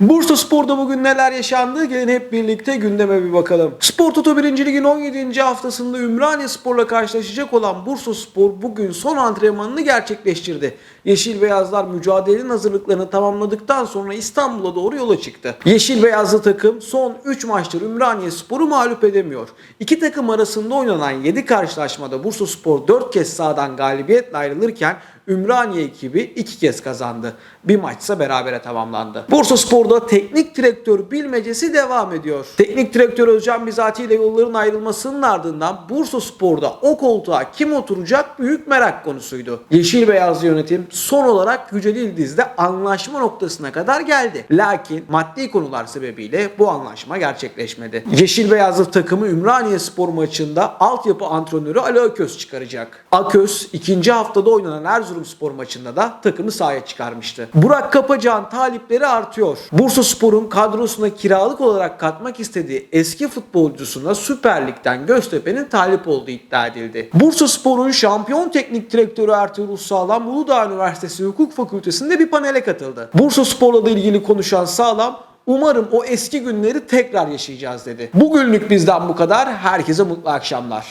Bursa Spor'da bugün neler yaşandı? Gelin hep birlikte gündeme bir bakalım. Spor Toto 1. Lig'in 17. haftasında Ümraniye Spor'la karşılaşacak olan Bursa Spor bugün son antrenmanını gerçekleştirdi. Yeşil Beyazlar mücadelenin hazırlıklarını tamamladıktan sonra İstanbul'a doğru yola çıktı. Yeşil Beyazlı takım son 3 maçtır Ümraniye Spor'u mağlup edemiyor. İki takım arasında oynanan 7 karşılaşmada Bursa Spor 4 kez sahadan galibiyetle ayrılırken Ümraniye ekibi iki kez kazandı. Bir maçsa berabere tamamlandı. Bursa Spor'da teknik direktör bilmecesi devam ediyor. Teknik direktör Özcan Bizati ile yolların ayrılmasının ardından Bursa Spor'da o koltuğa kim oturacak büyük merak konusuydu. Yeşil Beyaz yönetim son olarak Yücel İldiz'de anlaşma noktasına kadar geldi. Lakin maddi konular sebebiyle bu anlaşma gerçekleşmedi. Yeşil Beyazlı takımı Ümraniye Spor maçında altyapı antrenörü Ali Aköz çıkaracak. Aköz ikinci haftada oynanan Erzurumspor maçında da takımı sahaya çıkarmıştı. Burak Kapacağ'ın talipleri artıyor. Bursa Spor'un kadrosuna kiralık olarak katmak istediği eski futbolcusuna Süper Lig'den Göztepe'nin talip olduğu iddia edildi. Bursa Spor'un şampiyon teknik direktörü Ertuğrul Sağlam Uludağ Üniversitesi Hukuk Fakültesi'nde bir panele katıldı. Bursa Spor'la da ilgili konuşan Sağlam Umarım o eski günleri tekrar yaşayacağız dedi. Bugünlük bizden bu kadar. Herkese mutlu akşamlar.